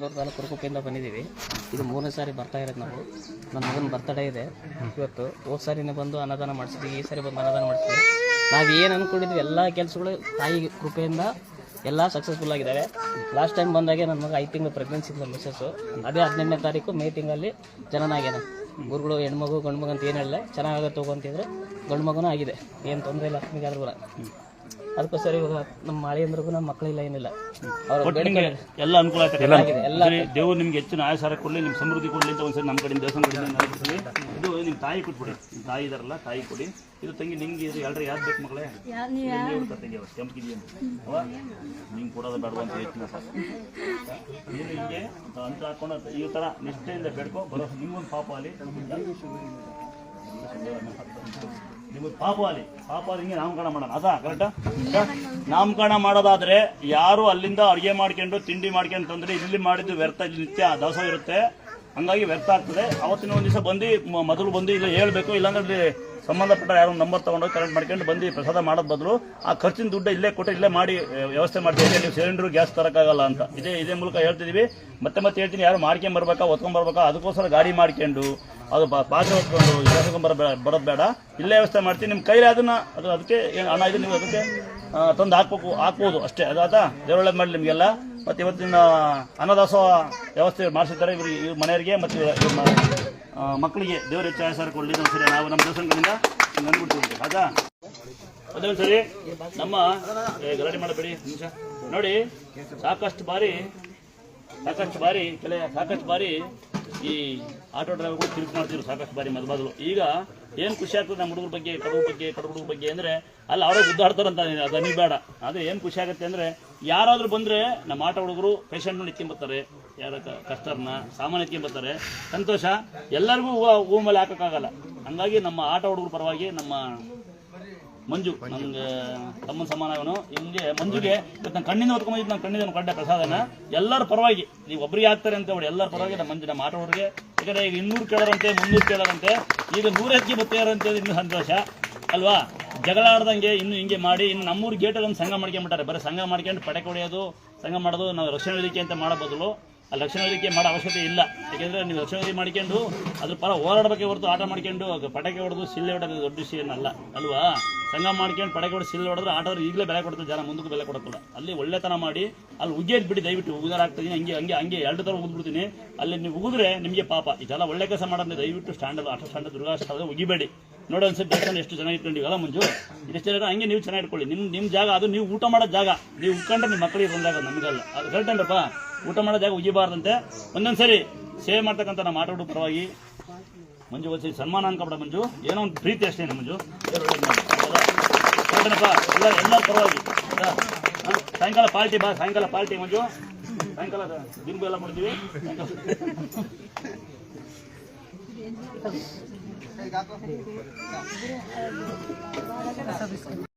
ತಾಲೂಕು ಕುರುಕುಪ್ಪೆಯಿಂದ ಬಂದಿದ್ದೀವಿ. ಇದು ಮೂರನೇ ಸಾರಿ ಬರ್ತಾ ಇರೋದು ನಾವು. ನನ್ನ ಮಗನ ಬರ್ತಡೇ ಇದೆ. ಇವತ್ತು ಹೋದ ಸಾರಿನೇ ಬಂದು ಅನ್ನದಾನ ಮಾಡಿಸಿದ್ವಿ. ಈ ಸಾರಿ ಬಂದು ಅನ್ನದಾನ ಮಾಡಿಸಿದ್ವಿ. ನಾವು ಏನು ಅಂದ್ಕೊಂಡಿದ್ವಿ ಎಲ್ಲ ಕೆಲಸಗಳು ತಾಯಿ ಕೃಪೆಯಿಂದ ಎಲ್ಲ ಸಕ್ಸಸ್ಫುಲ್ ಆಗಿದ್ದಾವೆ ಲಾಸ್ಟ್ ಟೈಮ್ ಬಂದಾಗೆ ನನ್ನ ಮಗ ಐದು ತಿಂಗಳು ಪ್ರೆಗ್ನೆನ್ಸಿ ಇದ್ದ ಮಿಸ್ಸಸ್ಸು ಅದೇ ಹದಿನೆಂಟನೇ ತಾರೀಕು ಮೇ ತಿಂಗಳಲ್ಲಿ ಜನನಾಗ್ಯಾನ ಗುರುಗಳು ಹೆಣ್ಮಗು ಗಂಡು ಮಗು ಅಂತ ಏನು ಹೇಳಿಲ್ಲ ಚೆನ್ನಾಗತ್ತೆ ಹೋಗು ಅಂತಿದ್ರೆ. ಗಂಡು ಮಗನೂ ಆಗಿದೆ. ಏನು ತೊಂದರೆ ಇಲ್ಲ ನಮಗಾದ್ರೂ ಕೂಡ. ಅದಕ್ಕೋಸ್ಕರ ಇವಾಗ ನಮ್ಮ ಮಾಳಿಯಂದ್ರಿಗೂ ನಮ್ಮ ಮಕ್ಕಳಿಲ್ಲ ಏನಿಲ್ಲ. ಅವ್ರ ಬೇಡಿಕೆ ಎಲ್ಲ ಅನುಕೂಲ ಆಗ್ತದೆ. ಆಗಿದೆ ಎಲ್ಲ ಸರಿ ದೇವ್ರು ನಿಮ್ಗೆ ಹೆಚ್ಚಿನ ಆಯಸಾರ ಕೊಡಲಿ ನಿಮ್ಮ ಸಮೃದ್ಧಿ ಕೊಡಲಿ ಅಂತ ಒಂದ್ಸರಿ ನಮ್ಮ ಕಡೆಯಿಂದ ದೇವಸ್ಥಾನ ಕಡೆಯಿಂದ ಇದು ನಿಮ್ಮ ತಾಯಿ ಕೊಟ್ಬಿಡಿ. ತಾಯಿ ಇದಾರಲ್ಲ ತಾಯಿ ಕೊಡಿ. ಇದು ತಂಗಿ ನಿಂಗೆ ಇದು ಎಲ್ಲರೂ ಯಾರು ಬೇಕು ಮಗಳೇ? ತಂಗಿ ಅವ್ರು ಕೆಂಪಿದೆಯಾ ಅವ ನಿಂಗೆ ಕೊಡೋದು ಬೇಡ ಅಂತ ಹೆಚ್ಚಿನ ಸರ್ ನೀನು ಹಿಂಗೆ ಅಂತ ಹಾಕೊಂಡು ಈ ಥರ ನಿಷ್ಠೆಯಿಂದ ಬೇಡ್ಕೊ ಬರೋ ನಿಮ್ಗೊಂದು ಪಾಪ ಅಲ್ಲಿ. ನಿಮಗೆ ಪಾಪ ಅಲ್ಲಿ. ಪಾಪ ಅಲ್ಲಿ ಹಿಂಗೆ ನಾಮಕರಣ ಮಾಡೋಣ. ಅದಾ ಕರೆಕ್ಟಾ ನಾಮಕರಣ ಮಾಡೋದಾದ್ರೆ ಯಾರು ಅಲ್ಲಿಂದ ಅಡುಗೆ ಮಾಡ್ಕೊಂಡು ತಿಂಡಿ ಮಾಡ್ಕೊಂಡು ತಂದ್ರೆ ಇಲ್ಲಿ ಮಾಡಿದ್ದು ವ್ಯರ್ಥ ನಿತ್ಯ ದವಸ ಇರುತ್ತೆ. ಹಂಗಾಗಿ ವ್ಯರ್ಥ ಆಗ್ತದೆ. ಅವತ್ತಿನ ಒಂದು ದಿವಸ ಬಂದು ಮೊದಲು ಬಂದು ಇಲ್ಲಿ ಹೇಳ್ಬೇಕು. ಇಲ್ಲಾಂದ್ರೆ ಇಲ್ಲಿ ಸಂಬಂಧಪಟ್ಟ ಯಾರು ನಂಬರ್ ತಗೊಂಡೋಗಿ ಕರೆಕ್ಟ್ ಮಾಡ್ಕೊಂಡು ಬಂದು ಪ್ರಸಾದ ಮಾಡೋದ್ ಬದಲು ಆ ಖರ್ಚಿನ ದುಡ್ಡು ಇಲ್ಲೇ ಕೊಟ್ಟು ಇಲ್ಲೇ ಮಾಡಿ ವ್ಯವಸ್ಥೆ ಮಾಡ್ತೀವಿ. ನೀವು ಸಿಲಿಂಡರ್ ಗ್ಯಾಸ್ ತರಕ್ಕಾಗಲ್ಲ ಅಂತ. ಇದೇ ಇದೇ ಮೂಲಕ ಹೇಳ್ತಿದೀವಿ. ಮತ್ತೆ ಮತ್ತೆ ಹೇಳ್ತೀನಿ ಯಾರು ಮಾಡ್ಕೊಂಡ್ ಬರ್ಬೇಕಾ ಹೊತ್ಕೊಂಡ್ ಬರ್ಬೇಕಾ ಅದಕ್ಕೋಸ್ಕರ ಗಾಡಿ ಮಾಡ್ಕೊಂಡು ಅದು ಪಾತ್ರೆ ಹೊತ್ಕೊಂಡು ಬರ ಬರೋದು ಬೇಡ. ಇಲ್ಲೇ ವ್ಯವಸ್ಥೆ ಮಾಡ್ತೀನಿ. ನಿಮ್ಮ ಕೈಲಿ ಅದನ್ನ ಅದು ಅದಕ್ಕೆ ಏನು ಹಣ ಇದೆ ನೀವು ಅದಕ್ಕೆ ತಂದು ಹಾಕ್ಬೇಕು, ಹಾಕ್ಬೋದು ಅಷ್ಟೇ. ಅದಾದ ದೇವರೊಳ್ಳೆ ಮಾಡಲಿ ನಿಮಗೆಲ್ಲ. ಮತ್ತು ಇವತ್ತಿನ ಅನ್ನದಾಸೋ ವ್ಯವಸ್ಥೆ ಮಾಡಿಸಿದ್ದಾರೆ ಇವ್ರಿಗೆ ಇವ್ರ ಮನೆಯವರಿಗೆ ಮತ್ತು ಮಕ್ಕಳಿಗೆ. ದೇವರ ಹೆಚ್ಚು ಸರ್ ಕೊಡಲಿ ಸರಿ ನಾವು ನಮ್ಮ ದೇವಸ್ಥಾನಗಳಿಂದ ಅಂದ್ಬಿಡ್ತೀವಿ ಆಯ್ತಾ? ಅದೇ ಸರಿ. ನಮ್ಮ ಗಲಾಟೆ ಮಾಡಬೇಡಿ ನೋಡಿ, ಸಾಕಷ್ಟು ಬಾರಿ ಸಾಕಷ್ಟು ಬಾರಿ ಕೆಲ ಸಾಕಷ್ಟು ಬಾರಿ ಈ ಆಟೋ ಡ್ರೈವರ್ ಕೂಡ ತಿರುಗಿ ಮಾಡ್ತಿದ್ರು, ಸಾಕಷ್ಟು ಬಾರಿ ಮೊದ ಮೊದಲು. ಈಗ ಏನು ಖುಷಿ ಆಗ್ತದೆ ನಮ್ಮ ಹುಡುಗರ ಬಗ್ಗೆ ಕಡುಗು ಬಗ್ಗೆ ಕಡು ಹುಡುಗ ಬಗ್ಗೆ ಅಂದರೆ, ಅಲ್ಲಿ, ಅವರೇ ಗುದ್ದಾಡ್ತಾರಂತ ಅದು ನೀವು ಬೇಡ. ಅದು ಏನು ಖುಷಿ ಆಗುತ್ತೆ ಅಂದರೆ, ಯಾರಾದರೂ ಬಂದರೆ ನಮ್ಮ ಆಟೋ ಹುಡುಗರು ಪೇಷಂಟ್ನ ಎತ್ಕೊಂಬರ್ತಾರೆ ಯಾರ ಕಸ್ಟರ್ನ ಸಾಮಾನ್ಯ ಎತ್ಕೊಂಬರ್ತಾರೆ ಸಂತೋಷ. ಎಲ್ಲರಿಗೂ ಹೂವು ಹೂವು ಮೇಲೆ ಹಾಕೋಕ್ಕಾಗಲ್ಲ. ಹಂಗಾಗಿ ನಮ್ಮ ಆಟೋ ಹುಡುಗರು ಪರವಾಗಿ ನಮ್ಮ ಮಂಜು, ನಮ್ಗೆ ತಮ್ಮನ ಸಮಾನ ಅವನು ಹಿಂಗೆ ಮಂಜುಗೆ ನಮ್ಮ ಕಣ್ಣಿಂದ ಹೊತ್ಕೊಂಬಂದಿದ್ದು, ನಾನು ಕಣ್ಣಿಂದ ಕಂಡೆ ಪ್ರಸಾದನ. ಎಲ್ಲರ ಪರವಾಗಿ, ನೀವು ಒಬ್ಬರಿಗೆ ಆಗ್ತಾರೆ ಅಂತ ಹೇಳಿ ಎಲ್ಲರ ಪರವಾಗಿ ನಮ್ಮ ಮಂಜು, ನಮ್ಮ ಆಟೋರಿಗೆ ಯಾಕಂದ್ರೆ ಈಗ ಇನ್ನೂರು ಕೇಳಾರಂತೆ, ಮುನ್ನೂರು ಕೇಳಾರಂತೆ, ಈಗ ನೂರೈದಕ್ಕೆ ಬರ್ತಾರಂತೆ ಇನ್ನು ಸಂತೋಷ. ಅಲ್ವಾ? ಜಗಳಾಡ್ದಂಗೆ ಇನ್ನು ಹಿಂಗೆ ಮಾಡಿ, ಇನ್ನು ನಮ್ಮೂರು ಗೇಟಲ್ಲಿ ಒಂದು ಸಂಘ ಮಾಡ್ಕೊಂಡ್ಬಿಟ್ಟಾರೆ ಬರೀ ಸಂಘ ಮಾಡ್ಕೊಂಡು ಪಡೆ ಕೊಡೆಯೋದು, ಸಂಘ ಮಾಡೋದು, ನಾವು ರಕ್ಷಣಾ ವೇದಿಕೆ ಅಂತ ಮಾಡೋ ಬದಲು ಅಲ್ಲಿ ರಕ್ಷಣಾ ವೇದಿಕೆ ಮಾಡೋ ಅವಶ್ಯಕತೆ ಇಲ್ಲ. ಯಾಕೆಂದ್ರೆ ನೀವು ರಕ್ಷಣಾ ವೇದಿಕೆ ಮಾಡ್ಕೊಂಡು ಅದ್ರ ಪರ ಹೋರಾಡಬೇಕೆ ಹೊರತು ಆಟ ಮಾಡ್ಕೊಂಡು ಪಟಾಕಿ ಹೊಡೆದು ಸಿಲ್ಲೆ ಹೊಡೆದು ದೊಡ್ಡ ವಿಷಯ ಏನಲ್ಲ ಅಲ್ವಾ? ಸಂಘ ಮಾಡ್ಕೊಂಡು ಪಡೆ ಕೊಡು ಸಿಲ್ ಹೊಡೆದ್ರೆ ಆಟೋರು ಈಗಲೇ ಬೆಲೆ ಕೊಡ್ತಾರೆ ಜನ ಮುಂದಕ್ಕೆ ಬೆಲೆ ಕೊಡೋಕ್ಕಿಲ್ಲ ಅಲ್ಲಿ ಒಳ್ಳೆತನ ಮಾಡಿ, ಅಲ್ಲಿ ಉಗಿಯೋದು ಬಿಡಿ, ದಯವಿಟ್ಟು ಉಗಿದಾರ ಆಗ್ತೀನಿ ಹಂಗೆ ಹಂಗೆ ಹಂಗೆ, ಎರಡು ಥರ ಉಗಿದ್ಬಿಡ್ತೀನಿ ಅಲ್ಲಿ ನೀವು ಉಗಿದ್ರೆ ನಿಮಗೆ ಪಾಪ. ಇದೆಲ್ಲ ಒಳ್ಳೆ ಕೆಲಸ ಮಾಡೋದ್ರೆ ದಯವಿಟ್ಟು ಸ್ಟ್ಯಾಂಡಲ್ಲಿ ಆಟೋ ಸ್ಟ್ಯಾಂಡ್ ದುರ್ಗಾಷ್ಟ ಉಗಿಬೇಡಿ. ನೋಡಿ ಅನ್ಸುತ್ತೆ ಬೇಕಂದ್ರೆ ಎಷ್ಟು ಚೆನ್ನಾಗಿ ಇಟ್ಕೊಂಡಿವಲ್ಲ ಮಂಜು ಮುಂಜು ಹಂಗೆ ನೀವು ಚೆನ್ನಾಗಿ ಇಟ್ಕೊಳ್ಳಿ. ನಿಮ್ಮ ನಿಮ್ಮ ಜಾಗ ಅದು, ನೀವು ಊಟ ಮಾಡೋ ಜಾಗ. ನೀವು ಉಟ್ಕೊಂಡ್ರೆ ನಿಮ್ಮ ಮಕ್ಕಳಿಗೆ ಬಂದಾಗ ನಮಗಲ್ಲ. ಅದು ಕರೆಕ್ಟೇನ್ರಪ್ಪ ಊಟ ಮಾಡೋ ಜಾಗ ಉಗಿಬಾರ್ದಂತೆ. ಒಂದೊಂದು ಸರಿ ಸೇವೆ ಮಾಡ್ತಕ್ಕಂಥ ನಮ್ಮ ಆಟೋಡು ಪರವಾಗಿ ಮಂಜು ಒಸಿ ಸನ್ಮಾನ ಅನ್ಕೊಬೇಡ ಮಂಜು. ಏನೋ ಒಂದು ಪ್ರೀತಿ ಅಷ್ಟೇ ಮಂಜು. ಎಲ್ಲ ಎಲ್ಲ ಪರವಾಗಿ? ಸಾಯಂಕಾಲ ಪಾರ್ಟಿ ಬಾ, ಸಾಯಂಕಾಲ ಪಾರ್ಟಿ ಮಂಜು. ಸಾಯಂಕಾಲ ದಿಂಬು ಎಲ್ಲ ಮಾಡ್ತೀವಿ. ಸಾಯಂಕಾಲ